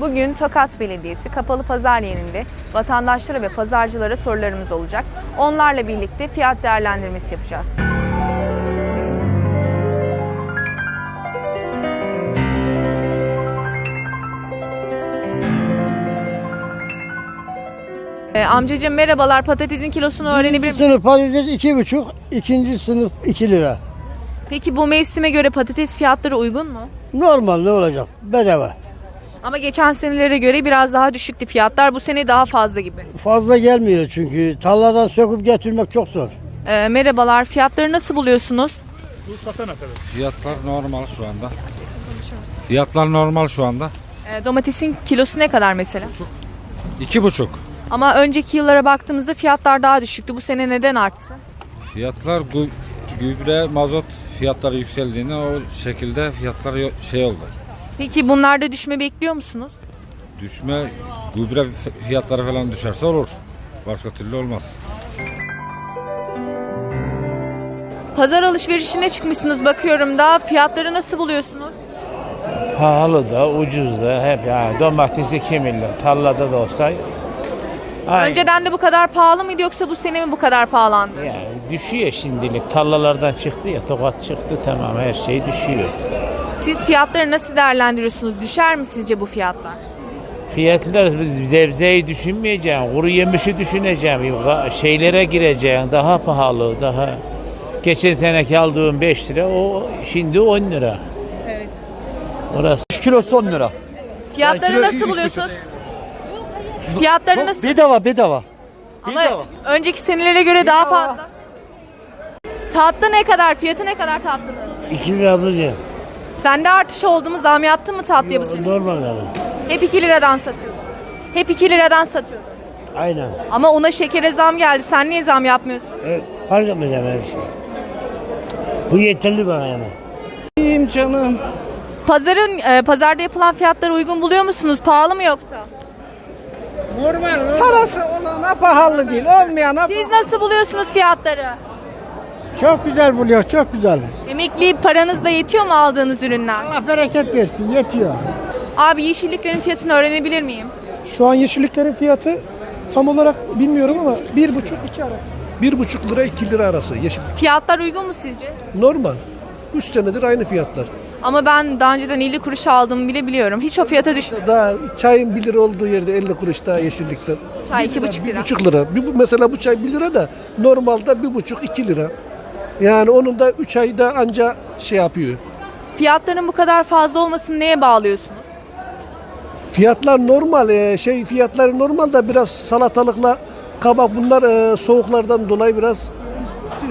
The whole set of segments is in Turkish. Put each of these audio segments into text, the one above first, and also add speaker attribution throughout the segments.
Speaker 1: Bugün Tokat Belediyesi kapalı pazar yerinde vatandaşlara ve pazarcılara sorularımız olacak. Onlarla birlikte fiyat değerlendirmesi yapacağız. Ee, amcacığım merhabalar. Patatesin kilosunu öğrenebilir miyim?
Speaker 2: Sınıf patates iki buçuk, ikinci sınıf iki lira.
Speaker 1: Peki bu mevsime göre patates fiyatları uygun mu?
Speaker 2: Normal ne olacak? Bedava.
Speaker 1: Ama geçen senelere göre biraz daha düşüktü fiyatlar. Bu sene daha fazla gibi.
Speaker 2: Fazla gelmiyor çünkü tarladan söküp getirmek çok zor.
Speaker 1: Ee, merhabalar. Fiyatları nasıl buluyorsunuz?
Speaker 3: Fiyatlar normal şu anda. Fiyatlar normal şu anda.
Speaker 1: Ee, domatesin kilosu ne kadar mesela?
Speaker 3: İki buçuk.
Speaker 1: Ama önceki yıllara baktığımızda fiyatlar daha düşüktü. Bu sene neden arttı?
Speaker 3: Fiyatlar gübre, mazot fiyatları yükseldiğinde o şekilde fiyatlar şey oldu.
Speaker 1: Peki bunlarda düşme bekliyor musunuz?
Speaker 3: Düşme, gübre fiyatları falan düşerse olur. Başka türlü olmaz.
Speaker 1: Pazar alışverişine çıkmışsınız bakıyorum da. Fiyatları nasıl buluyorsunuz?
Speaker 4: Pahalı da ucuz da hep yani domates 2 milyon tarlada da olsa aynı.
Speaker 1: Önceden de bu kadar pahalı mıydı yoksa bu sene mi bu kadar pahalandı?
Speaker 4: yani düşüyor şimdilik tarlalardan çıktı ya tokat çıktı tamam her şey düşüyor.
Speaker 1: Siz fiyatları nasıl değerlendiriyorsunuz? Düşer mi sizce bu fiyatlar?
Speaker 4: Fiyatlar biz zebzeyi düşünmeyeceğim, kuru yemişi düşüneceğim, şeylere gireceğim daha pahalı daha. Geçen seneki aldığım 5 lira o şimdi 10 lira.
Speaker 1: Evet.
Speaker 4: Orası
Speaker 5: Kilosu 10 lira.
Speaker 1: Fiyatları
Speaker 5: kilo
Speaker 1: nasıl buluyorsunuz? Fiyatları nasıl?
Speaker 5: Bedava bedava.
Speaker 1: Ama önceki senelere göre daha fazla. Tatlı ne kadar? Fiyatı ne kadar tatlının?
Speaker 2: 2 lira ablacığım.
Speaker 1: Sende artış oldu mu? Zam yaptın mı tatlıya bu sene?
Speaker 2: Normal yani.
Speaker 1: Hep 2 liradan satıyordun. Hep 2 liradan satıyordun.
Speaker 2: Aynen.
Speaker 1: Ama una şekere zam geldi. Sen niye zam yapmıyorsun?
Speaker 2: Evet, fark etmez yani her şey. Bu yeterli bana yani.
Speaker 1: Pazarın e, pazarda yapılan fiyatları uygun buluyor musunuz? Pahalı mı yoksa?
Speaker 6: Parası olana pahalı değil, olmayana
Speaker 1: Siz nasıl buluyorsunuz fiyatları?
Speaker 2: Çok güzel buluyor, çok güzel.
Speaker 1: Emekli paranızla yetiyor mu aldığınız ürünler?
Speaker 2: Allah bereket versin, yetiyor.
Speaker 1: Abi yeşilliklerin fiyatını öğrenebilir miyim?
Speaker 6: Şu an yeşilliklerin fiyatı tam olarak bilmiyorum ama bir buçuk iki arası.
Speaker 7: Bir buçuk lira 2 lira arası yeşil.
Speaker 1: Fiyatlar uygun mu sizce?
Speaker 7: Normal. 3 senedir aynı fiyatlar.
Speaker 1: Ama ben daha önceden 50 kuruş aldığımı bile biliyorum. Hiç o fiyata düşmedi.
Speaker 7: Daha çayın 1 lira olduğu yerde 50 kuruş daha yeşillikten.
Speaker 1: Çay 2,5
Speaker 7: Bir
Speaker 1: lira.
Speaker 7: buçuk lira. Bir, bu- mesela bu çay 1 lira da normalde bir buçuk 2 lira. Yani onun da 3 ayda anca şey yapıyor.
Speaker 1: Fiyatların bu kadar fazla olmasını neye bağlıyorsunuz?
Speaker 7: Fiyatlar normal. e, şey fiyatları normal da biraz salatalıkla kabak bunlar e, soğuklardan dolayı biraz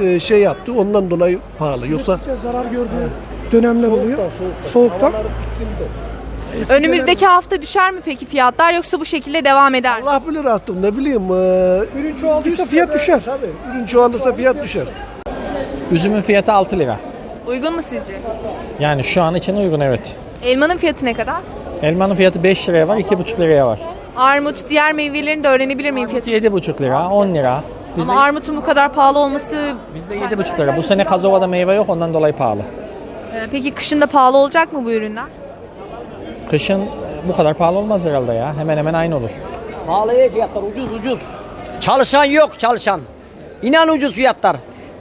Speaker 7: e, şey yaptı. Ondan dolayı pahalı. Yoksa
Speaker 6: Zarar gördüğü dönemler oluyor. Soğuktan.
Speaker 1: Önümüzdeki hafta düşer mi peki fiyatlar yoksa bu şekilde devam eder mi?
Speaker 7: Allah bilir artık ne bileyim. E,
Speaker 6: Ürün çoğaldıysa fiyat düşer.
Speaker 7: Tabii. Ürün çoğalırsa fiyat düşer.
Speaker 8: Üzümün fiyatı 6 lira.
Speaker 1: Uygun mu sizce?
Speaker 8: Yani şu an için uygun evet.
Speaker 1: Elmanın fiyatı ne kadar?
Speaker 8: Elmanın fiyatı 5 liraya var, 2,5 liraya var.
Speaker 1: Armut, diğer meyvelerini de öğrenebilir miyim fiyatı?
Speaker 8: 7,5 lira, 10 lira. Bizde,
Speaker 1: Ama armutun bu kadar pahalı olması...
Speaker 8: bizde 7,5 lira. Bu sene Kazova'da meyve yok ondan dolayı pahalı.
Speaker 1: e, Peki kışın da pahalı olacak mı bu ürünler?
Speaker 8: Kışın e, bu kadar pahalı olmaz herhalde ya. Hemen hemen aynı olur.
Speaker 9: Pahalı değil fiyatlar ucuz ucuz. Çalışan yok çalışan. İnan ucuz fiyatlar.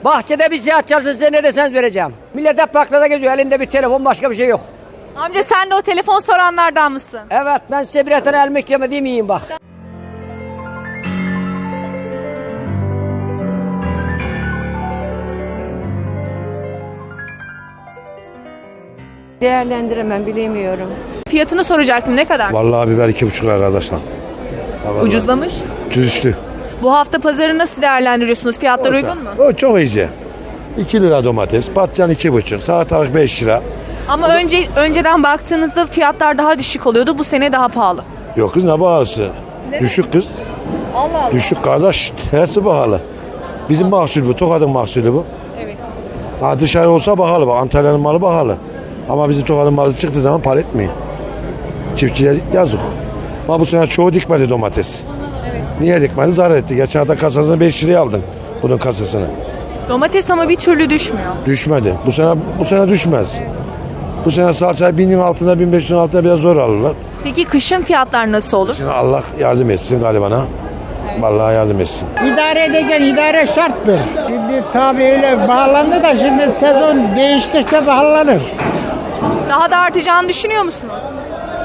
Speaker 9: Bahçede bir saat çalışsa size ne deseniz vereceğim. Millet hep parklarda geziyor elinde bir telefon başka bir şey yok.
Speaker 1: Amca sen de o telefon soranlardan mısın?
Speaker 9: Evet ben size birer tane elma ikram edeyim iyiyim bak.
Speaker 10: Değerlendiremem bilemiyorum.
Speaker 1: Fiyatını soracaktım ne kadar?
Speaker 11: Vallahi biber iki buçuk lira arkadaşlar.
Speaker 1: Ucuzlamış.
Speaker 11: Cüzüşlü.
Speaker 1: Bu hafta pazarı nasıl değerlendiriyorsunuz? Fiyatlar uygun mu?
Speaker 11: O çok iyice. 2 lira domates, patlıcan iki buçuk, salatalık 5 lira.
Speaker 1: Ama önce önceden baktığınızda fiyatlar daha düşük oluyordu. Bu sene daha pahalı.
Speaker 11: Yok kız ne pahalısı? Düşük kız.
Speaker 1: Allah Allah.
Speaker 11: Düşük kardeş. Hepsi pahalı. Bizim mahsul bu. Tokat'ın mahsulü bu.
Speaker 1: Evet.
Speaker 11: Ha dışarı olsa pahalı bak. Antalya'nın malı pahalı. Ama bizim Tokat'ın malı çıktığı zaman para etmiyor. Çiftçiler yazık. Ama bu sene çoğu dikmedi domates. Niye dikmedi? Zarar etti. Geçen hafta kasasını 5 liraya aldın. Bunun kasasını.
Speaker 1: Domates ama bir türlü düşmüyor.
Speaker 11: Düşmedi. Bu sene bu sene düşmez. Bu sene salçayı binin altında 1500'ün altında biraz zor alırlar.
Speaker 1: Peki kışın fiyatlar nasıl olur?
Speaker 11: Şimdi Allah yardım etsin garibana. Vallahi yardım etsin.
Speaker 5: İdare edeceksin, idare şarttır. Şimdi tabii öyle bağlandı da şimdi sezon değiştikçe bağlanır.
Speaker 1: Daha da artacağını düşünüyor musunuz?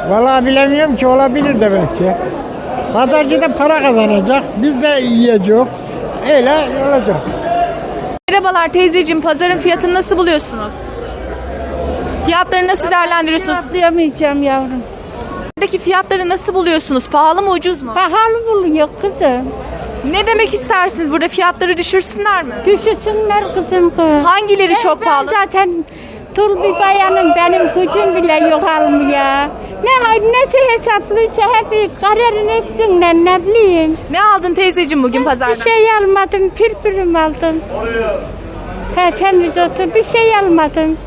Speaker 5: Vallahi bilemiyorum ki olabilir de belki. Pazarcı da para kazanacak, biz de yiyeceğiz. Öyle olacak.
Speaker 1: Merhabalar teyzeciğim, pazarın fiyatını nasıl buluyorsunuz? Fiyatları nasıl değerlendiriyorsunuz?
Speaker 10: Atlayamayacağım yavrum.
Speaker 1: Buradaki fiyatları nasıl buluyorsunuz? Pahalı mı, ucuz mu?
Speaker 10: Pahalı buluyor kızım.
Speaker 1: Ne demek istersiniz? Burada fiyatları düşürsünler mi?
Speaker 10: Düşürsünler kızım kız.
Speaker 1: Hangileri çok
Speaker 10: Ben
Speaker 1: pahalı?
Speaker 10: zaten tul bir bayanım benim gücüm bile yok almaya. Ne nesi hesaplıysa hep kararın etsinler ne bileyim.
Speaker 1: Ne aldın teyzeciğim bugün pazardan?
Speaker 10: Bir şey almadım, pirpirim aldım. He temiz olsun bir şey almadım.